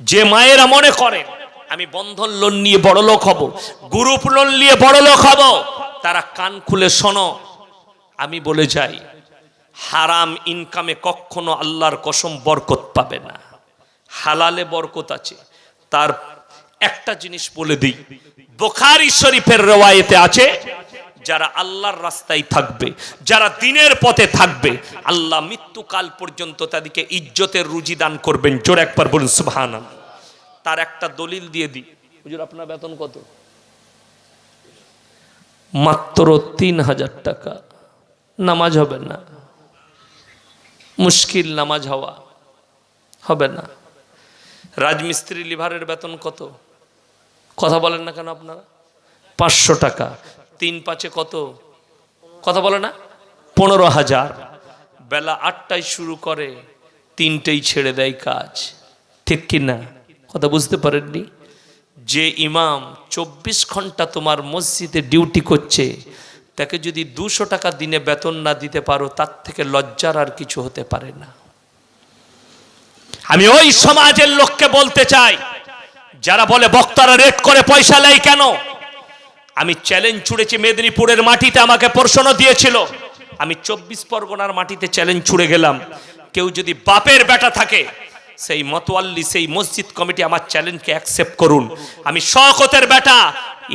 যে মায়েরা মনে করে আমি বন্ধন লোন নিয়ে বড় লোক হব, গ্রুপ লোন নিয়ে বড় লোক হব, তারা কান খুলে শোনো, আমি বলে যাই, হারাম ইনকামে কখনো আল্লাহর কসম বরকত পাবে না। হালালে বরকত আছে। তার একটা জিনিস বলে দিই, বোখারি শরীফের রেওয়ায়েতে আছে যারা আল্লাহর রাস্তায় থাকবে, যারা দিনের পথে থাকবে, আল্লাহ মৃত্যুকাল পর্যন্ত তাদেরকে ইজ্জতের রুজি দান করবেন। জোর একবার বলুন সুবহান তার একটা দলিল দিয়ে দিই। হুজুর, আপনার বেতন কত? মাত্র তিন হাজার টাকা। নামাজ হবে না। মুশকিল নামাজ হওয়া হবে না। রাজমিস্ত্রি লিভারের বেতন কত? কথা বলেন না কেন আপনারা? পাঁচশো টাকা। তিন পাঁচে কত? কথা বলে না? পনেরো হাজার। বেলা আটটায় শুরু করে, তিনটেই ছেড়ে দেয় কাজ। ঠিক কি না? কথা বুঝতে পারেননি? যে ইমাম চব্বিশ ঘণ্টা তোমার মসজিদে ডিউটি করছে, তাকে যদি দুশো টাকা দিনে বেতন না দিতে পারো, তার থেকে লজ্জার আর কিছু হতে পারে না। আমি ওই সমাজের লোককে বলতে চাই, যারা বলে বক্তারা রেট করে পয়সা নেয় কেন? আমি চ্যালেঞ্জ ছুড়েছি মেদিনীপুরের মাটিতে, আমাকে প্রশ্ন দিয়েছিল। আমি চব্বিশ পরগনার মাটিতে চ্যালেঞ্জ ছুড়ে গেলাম। কেউ যদি বাপের বেটা থাকে, সেই মতোয়াল্লি, সেই মসজিদ কমিটি আমার চ্যালেঞ্জকে অ্যাকসেপ্ট করুন। আমি শকতের বেটা,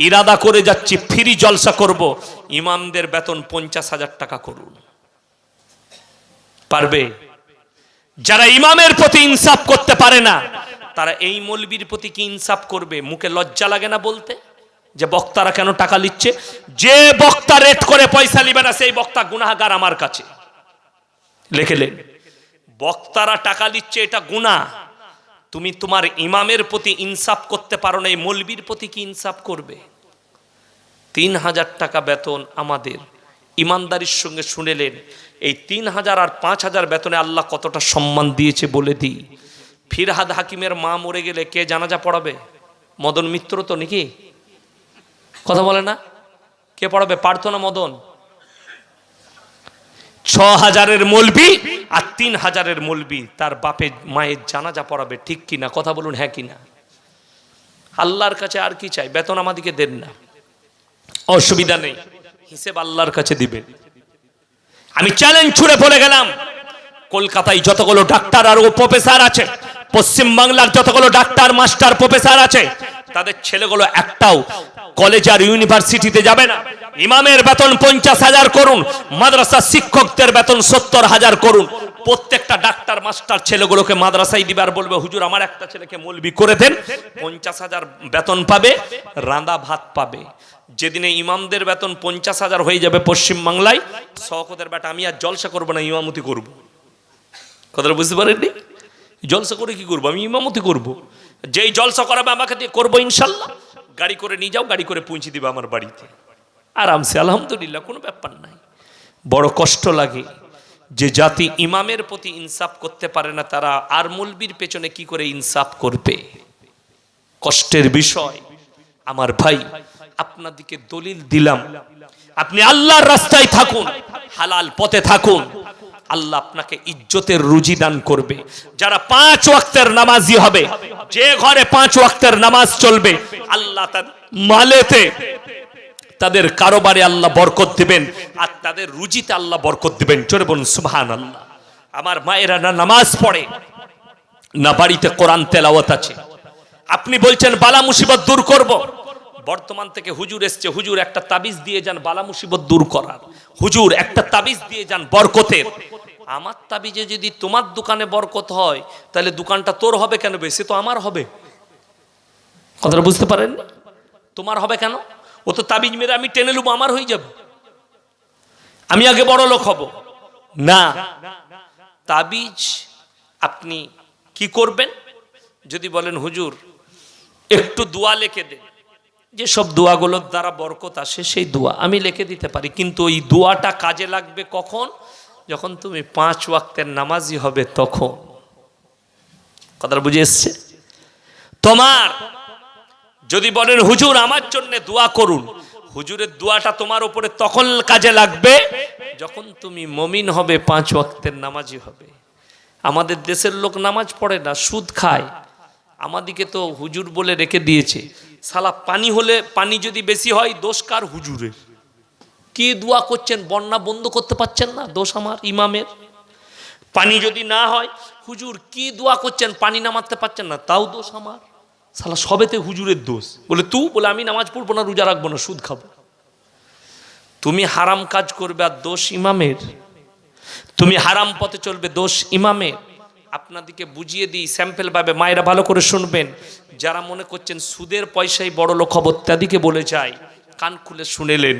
ইরাদা করে যাচ্ছি, ফ্রি জলসা করব। ইমামদের বেতন পঞ্চাশ হাজার টাকা করুন। পারবে? যারা ইমামের প্রতি ইনসাফ করতে পারে না, তারা এই মলবির প্রতি কি ইনসাফ করবে? মুখে লজ্জা লাগে না বলতে? যে বক্তারা কেন টাকা নিচ্ছে যে বক্তা রেট করে পয়সা নিবে না, সেই বক্তা গুনাহগার আমার কাছে। লেখেলেন বক্তারা টাকা নিচ্ছে এটা গুনাহ। তুমি তোমার ইমামের প্রতি ইনসাফ করতে পারো না, এই মলবির প্রতি কি ইনসাফ করবে? তিন হাজার টাকা বেতন আমাদের। ইমানদারির সঙ্গে শুনেলেন এই তিন হাজার আর পাঁচ হাজার বেতনে আল্লাহ কতটা সম্মান দিয়েছে বলে দিই। ফিরহাদ হাকিমের মা মরে গেলে কে জানাজা পড়াবে? মদন মিত্র তো নাকি? কথা বলে না? কে পড়াবে? প্রার্থনা মদন? ছ হাজারের মলবি আর তিন হাজারের মলবি, তার বাপের মায়ের জানাজা পড়াবে, ঠিক কিনা কথা বলুন হ্যাঁ কিনা আল্লাহর কাছে আর কি চাই? বেতন আমাদেরকে দেন না। অসুবিধা নেই। হিসেব আল্লাহর কাছে দিবেন আমি চ্যালেঞ্জ ছুড়ে পড়ে গেলাম। কলকাতায় যতগুলো ডাক্তার আর ও প্রফেসর আছে পশ্চিম বাংলার যতগুলো ডাক্তার মাস্টার প্রফেসর আছে তাদের ছেলেগুলো একটাও কলেজ আর ইউনিভার্সিটিতে যাবে না। ইমামের বেতন পঞ্চাশ হাজার করুন মাদ্রাসা শিক্ষকদের বেতন সত্তর হাজার করুন। প্রত্যেকটা ডাক্তার, মাস্টার ছেলেগুলোকে মাদ্রাসায় দিবার বলবে, হুজুর, আমার একটা ছেলেকে মলবি করে দেন, পঞ্চাশ হাজার বেতন পাবে রাঁদা ভাত পাবে। যেদিনে ইমামদের বেতন পঞ্চাশ হাজার হয়ে যাবে পশ্চিম বাংলায়, শওকতের বেটা, আমি আর জলসা করব না, ইমামতি করব। কথাটা বুঝতে পারেননি? জলসা করে কি করব? আমি ইমামতি করব। যেই জলসা করাবে আমাকে দিয়ে করব ইনশাল্লাহ। গাড়ি করে নিয়ে যাও, গাড়ি করে পৌঁছে দিবে আমার বাড়িতে। আরামসে, আলহামদুলিল্লাহ, কোনো ব্যাপার নাই। বড় কষ্ট লাগে যে জাতি ইমামের প্রতি ইনসাফ করতে পারে না, তারা আর মুলবির পেছনে কি করে ইনসাফ করবে? কষ্টের বিষয়। আমার ভাই, আপনাদিকে দলিল দিলাম। আপনি আল্লাহর রাস্তায় থাকুন, হালাল পথে থাকুন। আল্লাহ আপনাকে ইজ্জতের রুজি দান করবে। যারা পাঁচ ওয়াক্তের নামাজি হবে, যে ঘরে পাঁচ ওয়াক্তের নামাজ চলবে, আল্লাহ তার মালেতে তাদের কারোবারে আল্লাহ বরকত দিবেন, আর তাদের রুজিতে আল্লাহ বরকত দিবেন। চলে বলুন সুবহান আল্লাহ আমার মায়েরা না নামাজ পড়ে, না বাড়িতে কোরআন তেলাওয়াত আছে। আপনি বলছেন, বালা মুসিবত দূর করব। বর্তমান থেকে হুজুর এসছে, হুজুর একটা তাবিজ দিয়ে যান, বালা মুসিবত দূর করার। হুজুর একটা তাবিজ দিয়ে যান, বরকতের। আমার তাবিজে যদি তোমার দোকানে বরকত হয়, তাহলে দোকানটা তোর হবে কেন বেশি তো আমার হবে। কথাটা বুঝতে পারেন তোমার হবে কেন? ও তো তাবিজ মেরে আমি টেনে নেব আমার হয়ে যাবে। আমি আগে বড় লোক হব। না। তাবিজ আপনি কি করবেন? যদি বলেন, হুজুর, একটু দোয়া লিখে দেন। যেসব দোয়াগুলোর দ্বারা বরকত আসে, সেই দোয়া আমি লিখে দিতে পারি। কিন্তু ওই দোয়াটা কাজে লাগবে কখন? যখন তুমি পাঁচ ওয়াক্তের নামাজি হবে তখন। কথাটা বুঝে এসছে? তোমার, যদি বলেন, হুজুর, আমার জন্য দোয়া করুন। হুজুরের দোয়াটা তোমার উপরে তখন কাজে লাগবে, যখন তুমি মমিন হবে, পাঁচ ওয়াক্তের নামাজি হবে। আমাদের দেশের লোক নামাজ পড়ে না, সুদ খায়। আমাদিকে তো হুজুর বলে রেখে দিয়েছে। সালা পানি হলে পানি যদি বেশি হয়, দোষ কার হুজুরের? কি দোয়া করছেন? বন্যা বন্ধ করতে পারছেন না? দোষ আমার ইমামের। পানি যদি না হয়, হুজুর কি দোয়া করছেন? পানি নামাতে পারছেন না? তাও দোষ আমার। সালা সবেতে হুজুরের দোষ। বলে, তু? বলে, আমি নামাজ পড়ব না, রোজা রাখব না, সুদ খাব। তুমি হারাম কাজ করবে আর দোষ ইমামের। তুমি হারাম পথে চলবে, দোষ ইমামের। আপনাদিকে বুঝিয়ে দিই স্যাম্পেল ভাবে মায়েরা ভালো করে শুনবেন। যারা মনে করছেন সুদের পয়সাই বড় লোক হব ইত্যাদিকে বলে যায় কান খুলে শুনেলেন।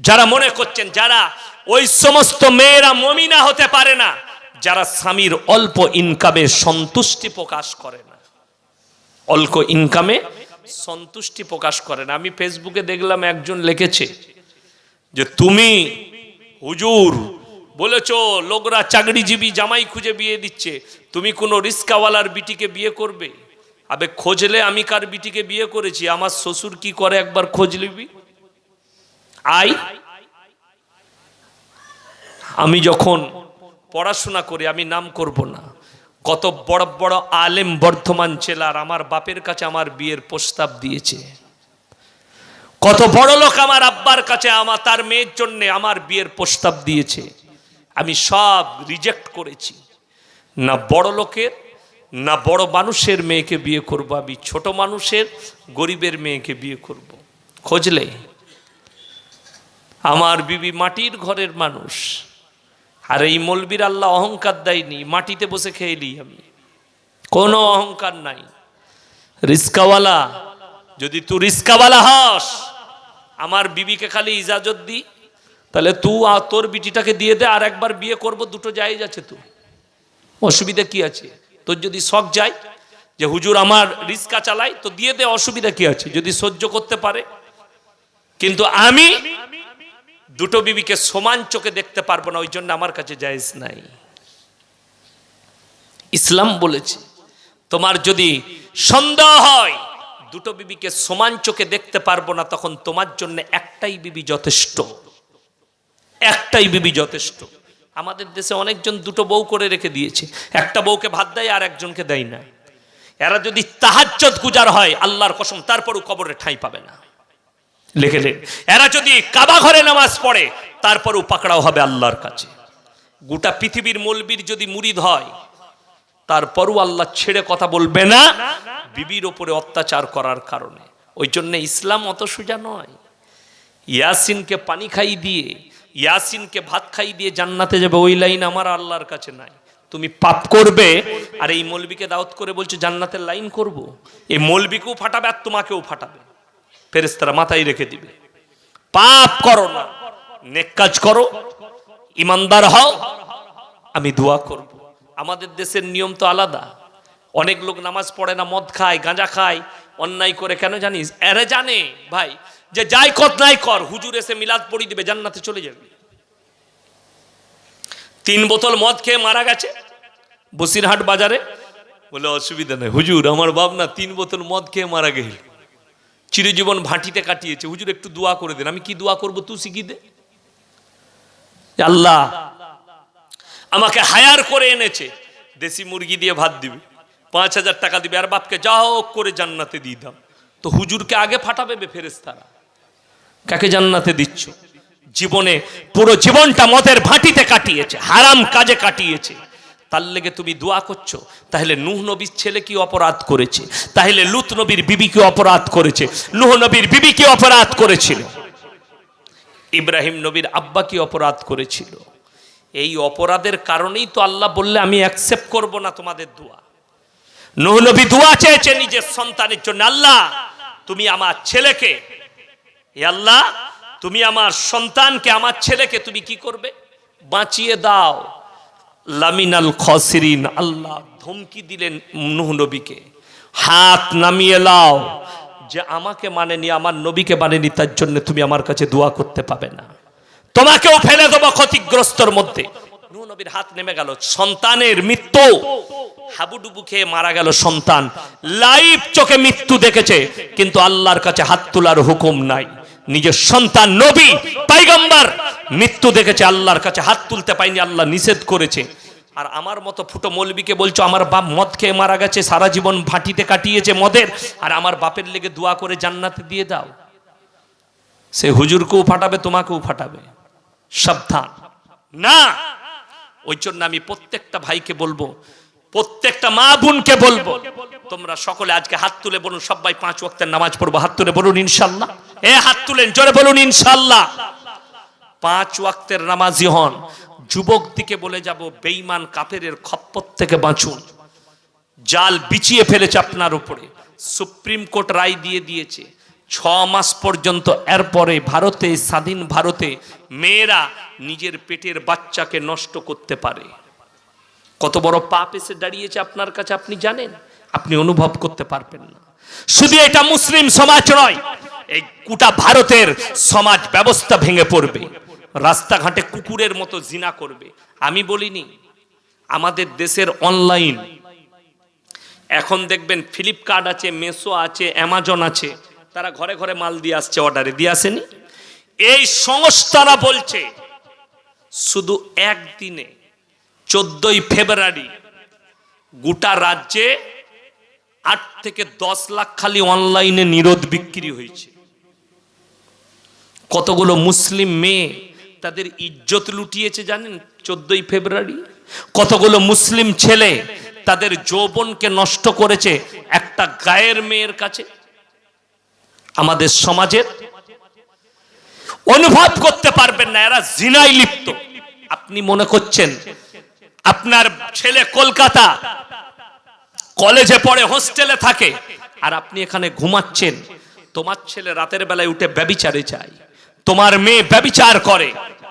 যারা মনে করছেন, যারা ওই সমস্ত মেয়েরা মমিনা হতে পারে না, যারা স্বামীর অল্প ইনকামে সন্তুষ্টি প্রকাশ করে না। অল্প ইনকামে সন্তুষ্টি প্রকাশ করে না। আমি ফেসবুকে দেখলাম একজন লিখেছে যে, তুমি হুজুর বলেছ, লোকরা চাকরিজীবী জামাই খুঁজে বিয়ে দিচ্ছে। তুমি কোনো রিস্কাওয়ালার বিটিকে বিয়ে করবে? আবে, খোঁজলে আমি কার বিটিকে বিয়ে করেছি? আমার শ্বশুর কি করে একবার খোঁজ লিবি আই, আমি যখন পড়াশোনা করি, আমি নাম করব না। কত বড় বড় আলেম বর্ধমান জেলার আমার বাপের কাছে আমার বিয়ের প্রস্তাব দিয়েছে। কত বড় লোক আমার আব্বার কাছে, আমার, তার মেয়ের জন্য আমার বিয়ের প্রস্তাব দিয়েছে। আমি সব রিজেক্ট করেছি। না বড় লোকের, না বড় মানুষের মেয়েকে বিয়ে করব, আমি ছোট মানুষের, গরিবের মেয়েকে বিয়ে করব। খোঁজলে, আমার বিবি মাটির ঘরের মানুষ। আর এই মলবির আল্লাহ অহংকার দেয়নি, মাটিতে বসে খেয়েলি আমি। কোনো অহংকার নাই। রিস্কাওয়ালা, যদি তুই রিস্কাওয়ালা হস, আমার বিবিকে খালি ইজাজত দি। তাহলে তু আর তোর বিটিটাকে দিয়ে দে, আর একবার বিয়ে করব, দুটো জায়েজ আছে তো। অসুবিধা কি আছে? তোর যদি শখ যায় যে হুজুর আমার রিস্কা চালাই তো দিয়ে দে, অসুবিধা কি আছে? যদি সহ্য করতে পারে। কিন্তু আমি দুটো বিবিকে সমান চোখে দেখতে পারব না, ওই জন্য আমার কাছে জায়েজ নাই। ইসলাম বলেছে, তোমার যদি সন্দেহ হয়, দুটো বিবিকে সমান চোখে দেখতে পারব না, তখন তোমার জন্য একটাই বিবি যথেষ্ট। একটাই বিবি যথেষ্ট। আমাদের দেশে অনেকজন দুটো বউ করে রেখে দিয়েছে। একটা বউকে ভাত দেয় আর একজনকে দেয় না। এরা যদি তাহাজ্জত গুজার হয়, আল্লাহর কসম, তারপরও কবরে ঠাঁই পাবে না। লিখেলেন এরা যদি কাবা ঘরে নামাজ পড়ে, তারপরও পাকড়াও হবে আল্লাহর কাছে। গোটা পৃথিবীর মলবির যদি মুরিদ হয়, তারপরও আল্লাহ ছেড়ে কথা বলবে না, বিবির ওপরে অত্যাচার করার কারণে। ওই জন্য ইসলাম অত সোজা নয়। ইয়াসিনকে পানি খাই দিয়ে ইয়াসিনকে ভাত খাই দিয়ে জান্নাতে যাবে, ওই লাইন আমার আল্লাহর কাছে নাই। তুমি পাপ করবে, আর এই মলবিকে দাওয়াত করে বলছো, জান্নাতের লাইন করব। এই মলবিকেও ফাটাবে আর তোমাকেও ফাটাবে। ফেরেস্তারা মাথায় রেখে দিবে। পাপ করো না, নেক কাজ করো, ইমানদার হও, আমি দোয়া করব। আমাদের দেশের নিয়ম তো আলাদা। অনেক লোক নামাজ পড়ে না, মদ খায়, গাঁজা খায়, অন্যায় করে কেন জানিস? এরে জানে, ভাই যে যাই কত নাই কর, হুজুর এসে মিলাদ পড়ি দিবে, জান্নাতে চলে যাবে। তিন বোতল মদ খেয়ে মারা গেছে, বসিরহাট বাজারে। বলে, অসুবিধা নেই, হুজুর, আমার বাপ তিন বোতল মদ খেয়ে মারা গেল। চিরজীবন ভাটিতে কাটিয়েছে। হুজুর, একটু দোয়া করে দেন। আমি কি দোয়া করব তুই শিখি দে? আল্লাহ আমাকে হায়ার করে এনেছে, দেশি মুরগি দিয়ে ভাত দিবে, পাঁচ হাজার টাকা দিবে, আর বাপকে যা হোক করে জান্নাতে দিয়ে দাও। তো হুজুরকে আগে ফাটাবে ফেরেস্তারা কাকে জান্নাতে দিচ্ছ? জীবনে পুরো জীবনটা মদের ভাটিতে কাটিয়েছে, হারাম কাজে কাটিয়েছে। তার লেগে তুমি দোয়া করছ, তাহলে নুহ নবীর ছেলে কি অপরাধ করেছে, তাহলে লুত নবীর বিবি কি অপরাধ করেছে নুহ নবীর বিবি কি অপরাধ করেছিল। ইব্রাহিম নবীর আব্বা কি অপরাধ করেছিল। এই অপরাধের কারণেই তো আল্লাহ বললে, আমি অ্যাকসেপ্ট করব না তোমাদের দোয়া। নুহ নবী দোয়া চেয়েছে নিজের সন্তানের জন্য, আল্লাহ, তুমি আমার ছেলেকে আল্লাহ, তুমি আমার সন্তানকে, আমার ছেলেকে তুমি কি করবে? বাঁচিয়ে দাও। লামিনাল খসরিন, আল্লাহ ধমকি দিলেন নুহ নবীকে। হাত নামিয়ে লাও যে আমাকে মানেনি, আমার নবীকে মানেনি, তার জন্য তুমি আমার কাছে দোয়া করতে পাবে না। তোমাকেও ফেলে দেবো ক্ষতিগ্রস্তর মধ্যে। নূহ নবীর হাত নেমে গেল। সন্তানের মৃত্যু। হাবুডুবু খেয়ে মারা গেল সন্তান। লাইভ চোখে মৃত্যু দেখেছে, কিন্তু আল্লাহর কাছে হাত তোলার হুকুম নাই। নিজের সন্তান নবী, পাইগম্বার, মৃত্যু দেখেছে, আল্লাহর কাছে হাত তুলতে পাইনি, আল্লাহ নিষেধ করেছে। আর আমার মতো ফুটো মৌলবিকে বলছো, আমার বাপ মদ খেয়ে মারা গেছে, সারা জীবন ভাটিতে কাটিয়েছে মদের, আর আমার বাপের লেগে দোয়া করে জান্নাতে দিয়ে দাও। সে হুজুরকেও ফাটাবে, তোমাকেও ফাটাবে। সাবধান। না! ওই জন্য আমি প্রত্যেকটা ভাইকে বলব, প্রত্যেকটা মা বোনকে বলব, তোমরা সকলে আজকে হাত তুলে বলুন, সবাই পাঁচ ওয়াক্তের নামাজ পড়ব, হাত তুলে বলুন, ইনশাল্লাহ। এ হাত তুলেন, জোরে বলুন ইনশাল্লাহ পাঁচ ওয়াক্তের নামাজি হন, যুবক দিকে বলে যাব, বেঈমান কাফেরের খপ্পত থেকে বাঁচুন। জাল বিছিয়ে ফেলেছে আপনার উপরে। সুপ্রিম কোর্ট রায় দিয়ে দিয়েছে, ছ মাস পর্যন্ত এরপরে ভারতে, স্বাধীন ভারতে মেয়েরা নিজের পেটের বাচ্চাকে নষ্ট করতে পারে। কত বড় পাপ এসে দাঁড়িয়েছে আপনার কাছে, আপনি জানেন? আপনি অনুভব করতে পারবেন না। শুধু এটা মুসলিম সমাজ নয় এই গোটা ভারতের সমাজ ব্যবস্থা ভেঙে পড়বে। রাস্তাঘাটে কুকুরের মতো জিনা করবে। আমি বলিনি, আমাদের দেশের অনলাইন এখন দেখবেন ফ্লিপকার্ট আছে মেসো আছে অ্যামাজন আছে, তারা ঘরে ঘরে মাল দিয়ে আসছে অর্ডারে দিয়ে আসেনি? এই সংস্থারা বলছে, শুধু একদিনে চোদ্দই ফেব্রুয়ারি গোটা রাজ্যে আট থেকে দশ লাখ খালি অনলাইনে নিরোধ বিক্রি হয়েছে। কতগুলো মুসলিম মেয়ে তাদের ইজ্জত লুটিয়েছে জানেন চোদ্দই ফেব্রুয়ারি? কতগুলো মুসলিম ছেলে তাদের যৌবনকে নষ্ট করেছে একটা গায়ের মেয়ের কাছে? আমাদের সমাজের? অনুভব করতে পারবেন না, এরা জিনাই লিপ্ত। আপনি মনে করছেন, আপনার ছেলে কলকাতা কলেজে পড়ে, হোস্টেলে থাকে, আর আপনি এখানে ঘুমাচ্ছেন, তোমার ছেলে রাতের বেলায় উঠে ব্যবিচারে যায়। তোমার মেয়ে ব্যবিচার করে।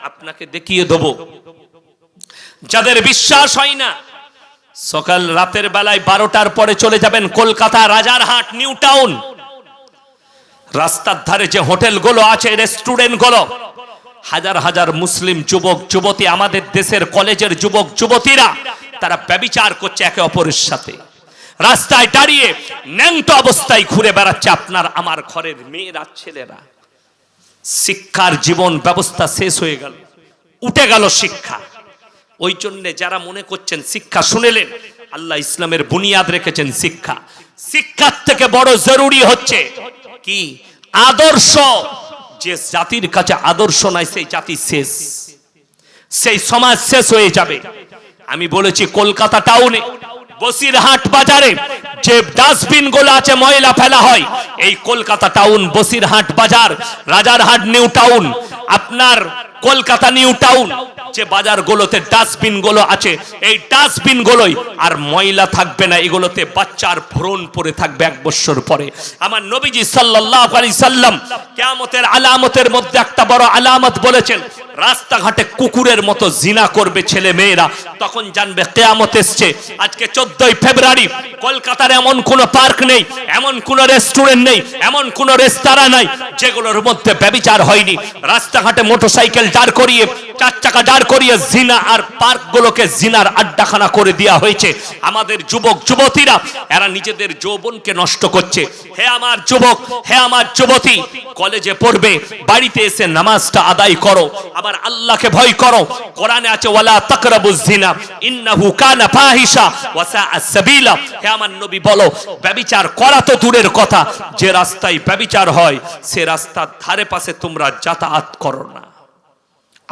আপনাকে দেখিয়ে দেব। যাদের বিশ্বাস হয় না, সকাল রাতের বেলায় বারোটার পরে চলে যাবেন কলকাতা রাজারহাট নিউ টাউন। রাস্তার ধারে যে হোটেলগুলো আছে, রেস্টুরেন্টগুলো, হাজার হাজার মুসলিম যুবক, যুবতী, আমাদের দেশের কলেজের যুবক, যুবতীরা, তারা ব্যবিচার করছে একে অপরের সাথে। রাস্তায় দাঁড়িয়ে ন্যাংটো অবস্থায় ঘুরে বেড়াচ্ছে আপনার, আমার ঘরের মেয়েরা, ছেলেরা। শিক্ষার জীবন ব্যবস্থা শেষ হয়ে গেল। উঠে গেল শিক্ষা। ওই জন্যে যারা মনে করছেন শিক্ষা শুনেলেন, আল্লাহ ইসলামের বুনিয়াদ রেখেছেন শিক্ষা। শিক্ষার থেকে বড় জরুরি হচ্ছে কি? আদর্শ। যে জাতির কাছে আদর্শ নাই, সেই জাতি শেষ। সেই সমাজ শেষ হয়ে যাবে। আমি বলেছি কলকাতা টাউনে, বসিরহাট বাজারে যে ডাস্টবিনগুলো আছে, ময়লা ফেলা হয়, এই কলকাতা টাউন, বসিরহাট বাজার, রাজারহাট নিউ টাউন, আপনার কলকাতা নিউ টাউন, যে বাজারগুলোতে ডাস্টবিনগুলো আছে, এই ডাস্টবিন গুলোই, আর ময়লা থাকবে না, এগুলোতে বাচ্চার ভ্রণ পরে থাকবে এক বছর পরে। আমার নবীজি সাল্লাল্লাহু আলাইহি সাল্লাম কিয়ামতের আলামতের মধ্যে একটা বড় আলামত বলেছেন রাস্তাঘাটে কুকুরের মতো জিনা করবে ছেলে মেয়েরা। তখন জানবে কেয়ামত এসছে। আজকে চোদ্দই ফেব্রুয়ারি, কলকাতার এমন কোনো পার্ক নেই, এমন কোনো রেস্টুরেন্ট নেই, এমন কোনো রেস্তোরাঁ নাই, যেগুলোর মধ্যে ব্যবিচার হয়নি। রাস্তাঘাটে মোটরসাইকেল দাঁড় করিয়ে চার চাকা দাঁড় করিয়ে জিনা আর পার্কগুলোকে জিনার আড্ডাখানা করে দেওয়া হয়েছে। আমাদের যুবক, যুবতীরা, এরা নিজেদের যৌবনকে নষ্ট করছে। হে আমার যুবক, হে আমার যুবতী, কলেজে পড়বে, বাড়িতে এসে নামাজটা আদায় করো, আবার আল্লাহকে ভয় করো। কোরআনে আছে, ওয়ালা তাকরাবুজ জিনা, ইন্নাহু কানা ফাহিশা ওয়া সাআ সাবিলা। হে আমার নবী, বলো ব্যভিচার করা তো দূরের কথা, যে রাস্তায় ব্যভিচার হয়, সে রাস্তার ধারে পাশে তোমরা যাতায়াত করো না।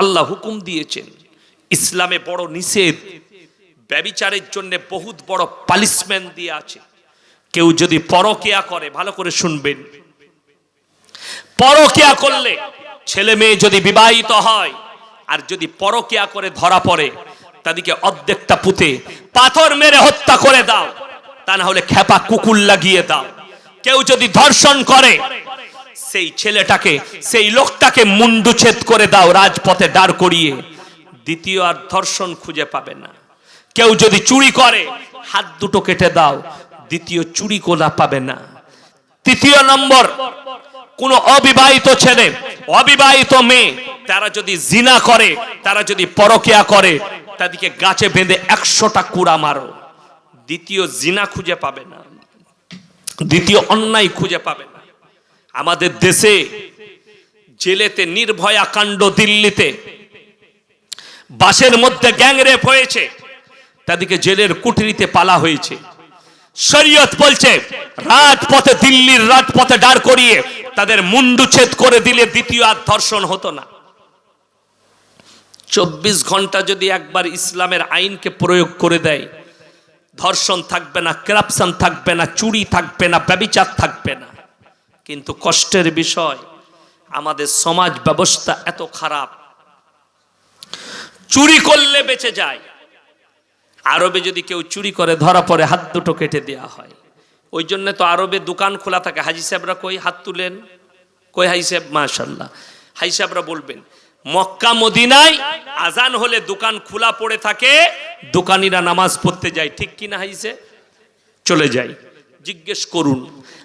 আল্লাহ হুকুম দিয়েছেন, ইসলামে বড় নিষেধ, ব্যবিচারের জন্য বহুত বড় পালিশমেন্ট দিয়ে আছে। কেউ যদি পরকিয়া করে, ভালো করে শুনবেন। পরকিয়া করলে ছেলে মেয়ে যদি বিবাহিত হয়, আর যদি পরকিয়া করে ধরা পড়ে, তাদেরকে অর্ধেকটা পুঁতে পাথর মেরে হত্যা করে দাও, তা না হলে খেপা কুকুর লাগিয়ে দাও। কেউ যদি ধর্ষণ করে সেই ছেলেটাকে, সেই লোকটাকে মুন্ডুচ্ছেদ করে দাও রাজপথে দাঁড় করিয়ে। দ্বিতীয় আর ধর্ষণ খুঁজে পাবে না। কেউ যদি চুরি করে, হাত দুটো কেটে দাও, দ্বিতীয় চুরি কোলা পাবে না। তৃতীয় নম্বর, কোন অবিবাহিত ছেলে, অবিবাহিত মেয়ে, তারা যদি জিনা করে, তারা যদি পরকিয়া করে, তাদেরকে গাছে বেঁধে একশোটা কুড়া মারো। দ্বিতীয় জিনা খুঁজে পাবে না। দ্বিতীয় অন্যায় খুঁজে পাবে না। আমাদের দেশে জেলেতে নির্ভয়া কাণ্ড দিল্লিতে। বাসের মধ্যে গ্যাংরেপ হয়েছে। তাদেরকে জেলের কুঠরিতে পালা হয়েছে। শরীয়ত বলছে, রাজপথে দিল্লির রাজপথে দাঁড় করিয়ে তাদের মুন্ডুচ্ছেদ করে দিলে দ্বিতীয় আর ধর্ষণ হতো না। চব্বিশ ঘণ্টা যদি একবার ইসলামের আইনকে প্রয়োগ করে দেয়, ধর্ষণ থাকবে না করাপশন থাকবে না, চুরি থাকবে না, ব্যবিচার থাকবে না। কিন্তু কষ্টের বিষয়, আমাদের সমাজ ব্যবস্থা এত খারাপ। চুরি করলে বেঁচে যায়। আরবে যদি কেউ চুরি করে, ধরা পড়ে, হাত দুটো কেটে দেওয়া হয়। ওই জন্য তো আরবে দোকান খোলা থাকে। হাজি সাহেবরা কই? হাত তুলেন। কই হাই সাহেব? মাশাল্লাহ হাই সাহেবরা বলবেন, মক্কা, মদিনায় আজান হলে দোকান খোলা পড়ে থাকে, দোকানিরা নামাজ পড়তে যায়। ঠিক কিনা হাইছে চলে যায় জিজ্ঞেস করুন।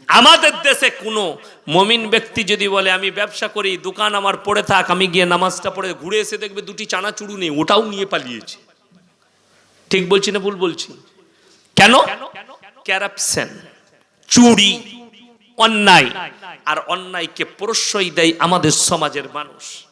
আমাদের দেশে কোনো মমিন ব্যক্তি যদি বলে, আমি ব্যবসা করি, দোকান আমার পড়ে থাক, আমি গিয়ে নামাজটা পড়ে ঘুরে এসে দেখবে দুটি চানা চানাচুরু নেই, ওটাও নিয়ে পালিয়েছে। ঠিক বলছি না ভুল বলছি? কেন? ক্যারাপশন চুরি, অন্যায়, আর অন্যায়কে প্রশ্রয় দেয় আমাদের সমাজের মানুষ।